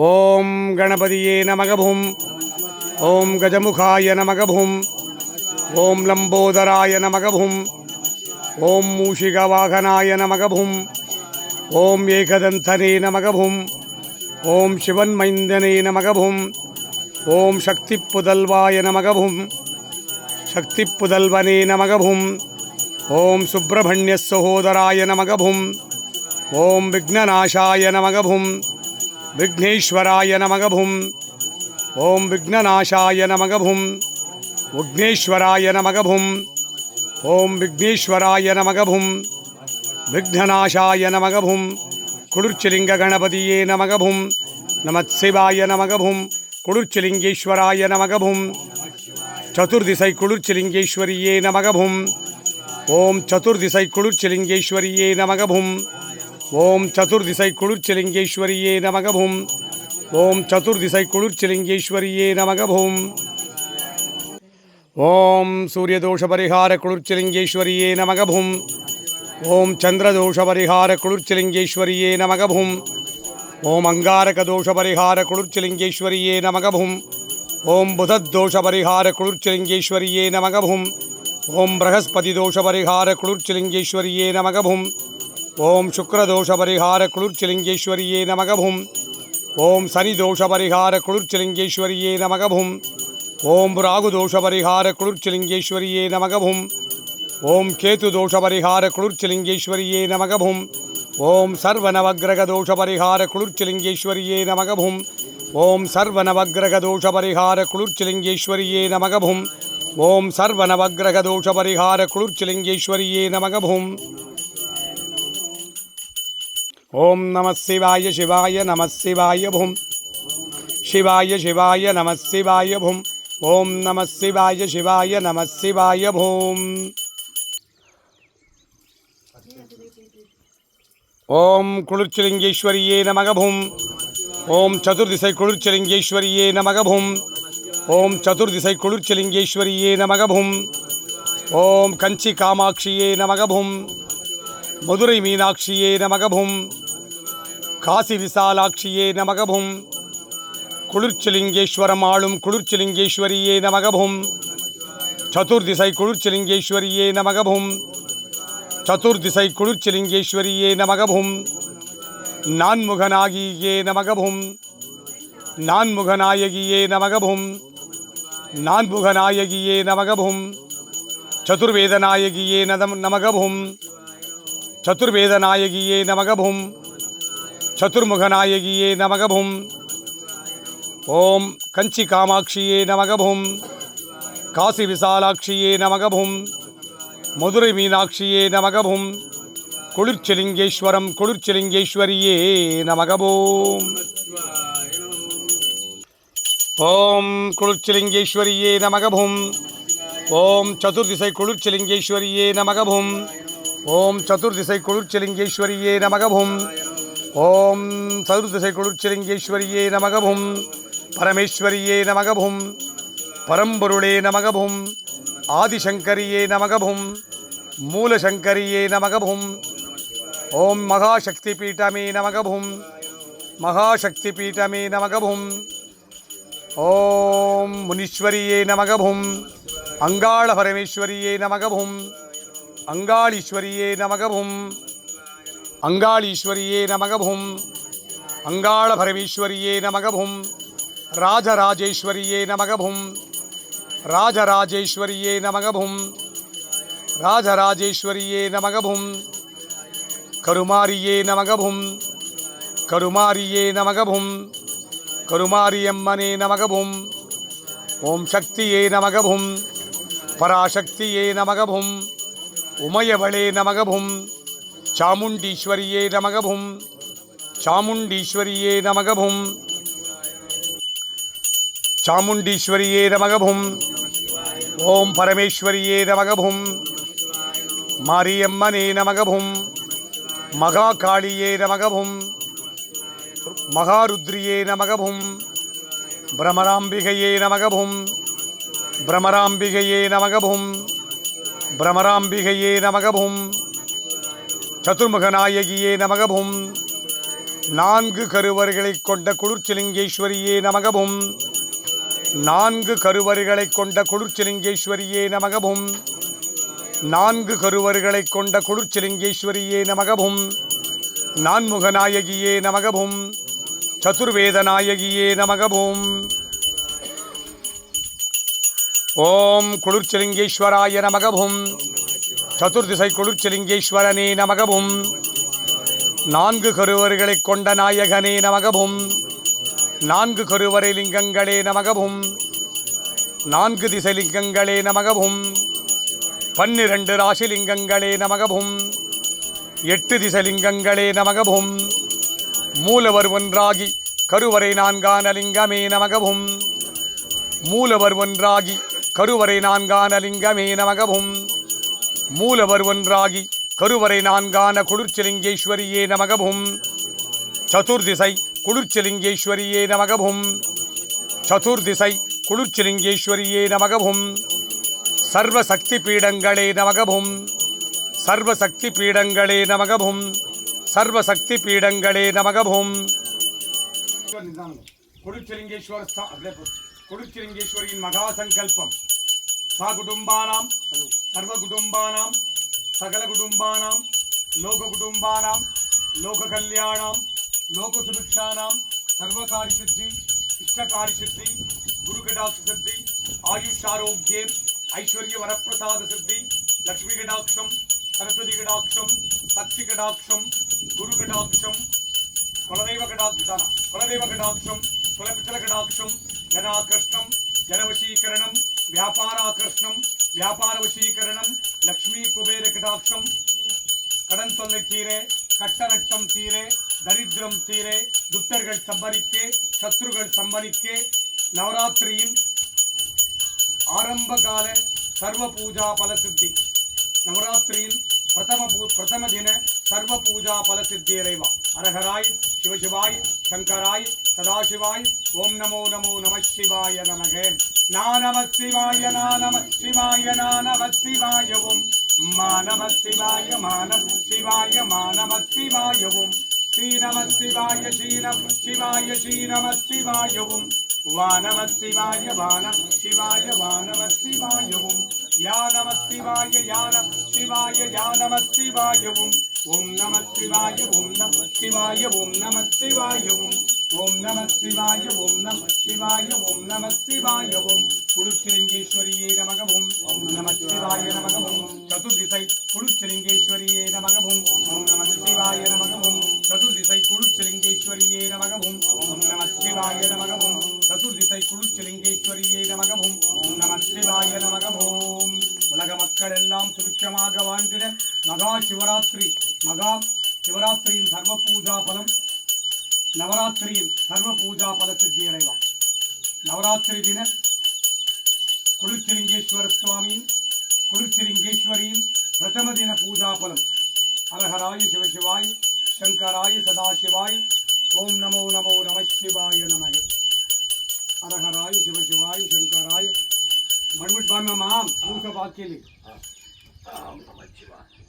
ஓம் கணபதியே நமகபும். ஓம் கஜமுகாய நமகபும். ஓம் லம்போதராய நமகபும். ஓம் மூஷிகவாகனாய நமகபும். ஓம் ஏகதந்தனே நமகபும். ஓம் சிவன் மைந்தனே நமகபும். ஓம் சக்தி புதல்வாய நமகபும். சக்தி புதல்வனே நமகபும். ஓம் சுப்பிரமணிய சகோதராய நமகபும். ஓம் விக்னநாசாய நமகபும். விக்னேஸ்வராய நமகபும். ஓம் விக்னநாசாய நமகபும். விக்னேஸ்வராய நமகபும். ஓம் விக்னேஸ்வராய நமகபும். விக்னநாசாய நமகபும். குளிர்ச்சிலிங்க கணபதியே நமகபும். நமச்சிவாய நமகபும். குளிர்ச்சிலிங்கேஸ்வராய நமகபும். சதுர்திசை குளிர்ச்சிலிங்கேஸ்வரியே நமகபும். ஓம் சதுர்திசை குளிர்ச்சிலிங்கேஸ்வரியே நமகபும். ஓம் சதுர்திசை குளிர்ச்சிலிங்கேஸ்வரியே நமகபும். ஓம் சதுர்திசை குளிர்ச்சிலிங்கேஸ்வரியே நமகபும். ஓம் சூரியதோஷ பரிகார குளிர்ச்சிலிங்கேஸ்வரியே நமகபும். ஓம் சந்திரதோஷ பரிகார குளிர்ச்சிலிங்கேஸ்வரியே நமகபும். ஓம் அங்காரக தோஷபரிகார குளிர்ச்சிலிங்கேஸ்வரியே நமகபும். ஓம் புதத்தோஷ பரிகார குளிர்ச்சிலிங்கேஸ்வரியே நமகபும். ஓம் பிரகஸ்பதி தோஷ பரிகார குளிர்ச்சிலிங்கேஸ்வரியே நமகபும். ஓம் சுக்ரதோஷபரிகார குளிர்ச்சிலிங்கேஸ்வரியே நமகபும். ஓம் சனி தோஷபரிகார குளிர்ச்சிலிங்கேஸ்வரியே நமகபும். ஓம் ராகு தோஷபரிகார குளிர்ச்சிலிங்கேஸ்வரியே நமகபும். ஓம் கேது தோஷபரிகார குளிர்ச்சிலிங்கேஸ்வரியே நமகபும். ஓம் சர்வநவக்கிரக தோஷபரிகார குளிர்ச்சிலிங்கேஸ்வரியே நமகபும். ஓம் சர்வநவக்கிரக தோஷபரிகார குளிர்ச்சிலிங்கேஸ்வரியே நமகபும். ஓம் சர்வநவக்கிரக தோஷபரிகார குளிர்ச்சிலிங்கேஸ்வரியே நமகபும். ஓம் நம சிவாய சிவாய நம சிவாய பும். சிவாய சிவாய நம சிவாய பும். ஓம் நம சிவாய சிவாய நம சிவாய பூம். ஓம் குளிர்ச்சிலிங்கேஸ்வரியே நமகபும் ஓம் சதுர்திசை குளிர்ச்சிலிங்கேஸ்வரியே நமகபும் ஓம் சதுர்திசை குளிர்ச்சிலிங்கேஸ்வரியே நமகபும் ஓம் கஞ்சி காமாட்சியே நமகபும் மதுரை மீனாட்சியே நமகபும். காசி விசாலாட்சியே நமகபும். குளிர்ச்சிலிங்கேஸ்வரம் ஆளும் குளிர்ச்சிலிங்கேஸ்வரியே நமகபும். சதுர்திசை குளிர்ச்சிலிங்கேஸ்வரியே நமகபும். சதுர்திசை குளிர்ச்சிலிங்கேஸ்வரியே நமகபும். நான்முகநாகியே நமகபும். நான்முகநாயகியே நமகபும். நான்முகநாயகியே நமகபும். சதுர்வேதநாயகியே நதம் நமகபும். சதுர்வேதநாயகியே நமகபும் சதுர்முகநாயகியே நமகபும் ஓம் கஞ்சி காமாட்சியே நமகபும் காசி விசாலாட்சியே நமகபும் மதுரை மீனாட்சியே நமகபும் குளிர்ச்சிலிங்கேஸ்வரம் குளிர்ச்சிலிங்கேஸ்வரியே நமகபோம் ஓம் குளிர்ச்சிலிங்கேஸ்வரியே நமகபும் ஓம் சதுர்திசை குளிர்ச்சிலிங்கேஸ்வரியே நமகபும் ஓம் சதுர்திசை குளிர்ச்சிலிங்கேஸ்வரியே நமகபும். ஓம் சதுர்திசை குளிர்ச்சிலிங்கேஸ்வரியே நமகபும். பரமேஸ்வரியே நமகபும். பரம்பொருளே நமகபும். ஆதிசங்கரியே நமகபும். மூலசங்கரியே நமகபும். ஓம் மகாசக்தி பீட்டமே நமகபும். மகாசக்தி பீட்டமே நமகபும். ஓம் முனீஸ்வரியே நமகபும். அங்காள பரமேஸ்வரியே நமகபும். அங்காளீஸ்வரியே நமகபும். அங்காளீஸ்வரியே நமகபும். அங்காள பரமேஸ்வரியே நமகபும். ராஜராஜேஸ்வரியே நமகபும். ராஜராஜேஸ்வரியே நமகபும். ராஜராஜேஸ்வரியே நமகபும். கருமாரியே நமகபும். கருமாரியே நமகபும். கருமாரியம்மனே நமகபும். ஓம் சக்தியே நமகபும். பராசக்தியே நமகபும். உமயவளே நமகபும் சாமுண்டீஸ்வரியே நமகபும் சாமுண்டீஸ்வரியே நமகபும் சாமுண்டீஸ்வரியே நமகபும் ஓம் பரமேஸ்வரியே நமகபும் மாரியம்மனே நமகபும் மகா காளியே நமகபும் மகாருத்ரியே நமகபும் பிரமராம்பிகையே நமகபும் பிரமராம்பிகையே நமகபும் பிரமராம்பிகையே நமகபும் சதுர்முகநாயகியே நமகபும் நான்கு கருவர்களை கொண்ட குளிர்ச்சிலிங்கேஸ்வரியே நமகபும் நான்கு கருவர்களை கொண்ட குளிர்ச்சிலிங்கேஸ்வரியே நமகபும் நான்கு கருவறைகளைக் கொண்ட குளிர்ச்சிலிங்கேஸ்வரியே நமகபும் நான்முகநாயகியே நமகபும் சதுர்வேதநாயகியே நமகபும் ஓம் குளிர்ச்சலிங்கேஸ்வராய நமகவும் சதுர்திசை குளிர்ச்சலிங்கேஸ்வரனே நமகவும் நான்கு கருவர்களை கொண்ட நாயகனே நமகவும் நான்கு கருவறை லிங்கங்களே நமகவும் நான்கு திசை லிங்கங்களே நமகவும் பன்னிரண்டு ராசி லிங்கங்களே நமகவும் எட்டு திசை லிங்கங்களே நமகவும் மூலவர் ஒன்றாகி கருவறை நான்கான லிங்கமே நமகவும் மூலவர் ஒன்றாகி கருவறை நான்கான லிங்கமே நமகவும். மூலவர் ஒன்றாகி கருவறை நான்கான குளிர்ச்சிலிங்கேஸ்வரியே நமகவும். சதுர்திசை குளிர்ச்சிலிங்கேஸ்வரியே நமகவும். சதுர்திசை குளிர்ச்சிலிங்கேஸ்வரியே நமகவும். சர்வசக்தி பீடங்களே நமகவும். சர்வசக்தி பீடங்களே நமகவும். சர்வசக்தி பீடங்களே நமகவும் குளிர்ச்சிலிங்கேஸ்வர కుడుచిరంగేశ్వరిயின் మగా సంకల్పం సా కుటుంబానాం సర్వ కుటుంబానాం సకల కుటుంబానం లోక కుటుంబానం లోక కళ్యాణం లోక సుభిక్షానాం సర్వకార్యసిద్ధి ఇష్టకార్యసిద్ధి గురుకటాక్ష ఆయుష్ ఆరోగ్యే ఐశ్వర్య వరప్రసాద శుద్ధి లక్ష్మీ కటాక్షం సరస్వతి కటాక్షం శక్తి కటాక్షం గురు కటాక్షం కులదైవ కటాక్షణ కులదైవ కటాక్షం కులపితల కటాక్షం జనాకర్షణం జనవశీకరణం వ్యాపారాకర్షణం వ్యాపార వశీకరణం లక్ష్మీ కుబేర కటాక్షం கடன் தொல்லை தீரே கட்ட நட்டம் தீரே தரித்திரம் தீரே துட்டர்கள் சம்பரிக்கே சத்ருகள் சம்பரிக்கே நவராத்திரியின் ஆரம்பகால சர்வ பூஜா பல சித்தி நவராத்திரியின் பிரதம பூ பிரதம தின சர்வ பூஜா பல சித்தி இறைவா அரகராய் சிவசிவாய் சங்கராய் சதாசிவாய் ஓம் நமோ நமோ நம சிவாய நமக நா நம சிவாய நா நம சிவாய நா நம சிவாய ஓம் சிவாய மானம் சிவாய மானம சிவாயவும் சிவாய சிவாய ஸ்ரீ சிவாய ஸ்ரீ சிவாயவும் வானம சிவாய வானம் சிவாய வானம சிவாயவும் யானம சிவாய யானம் சிவாய யானம சிவாயவும் ஓம் நம சிவாய ஓம் நம சிவாய ஓம் நம சிவாயவும் ஓம் நம சிவாய ஓம் நம சிவாய ஓம் நம சிவாய ஓம். குளுச்சிலிங்கேஸ்வரியே நமகவும் ஓம் நம சிவாய நமகவும் சதுர்திசை குளுச்சிலிங்கேஸ்வரியே நமகவும் ஓம் நம சிவாய நமகவும் சதுர்திசை குளுச்சிலிங்கேஸ்வரியே நமகவும் ஓம் நம சிவாய நமகவும் சதுர்திசை குளுச்சிலிங்கேஸ்வரியே நமகவும் ஓம் நம சிவாய நமகவும் உலக மக்கள் எல்லாம் சுபிக்ஷமாக வாழ்ந்திட மகா சிவராத்திரி மகா சிவராத்திரியின் சர்வ பூஜா பலம் நவராத்திரியின் சர்வ பூஜா பல சித்தி அடைவார். நவராத்திரி தின குளிர்ச்சிலிங்கேஸ்வர சுவாமியின் குளிர்ச்சிலிங்கேஸ்வரியின் பிரதம தின பூஜா பலம் அழகராய சிவசிவாய் சங்கராய சதாசிவாய் ஓம் நமோ நமோ நம சிவாய நமக. அழகராய சிவசிவாய் சங்கராய. மண்மிட் பாமமாம் பூச பாக்கியலி ஓம் நம சிவாய்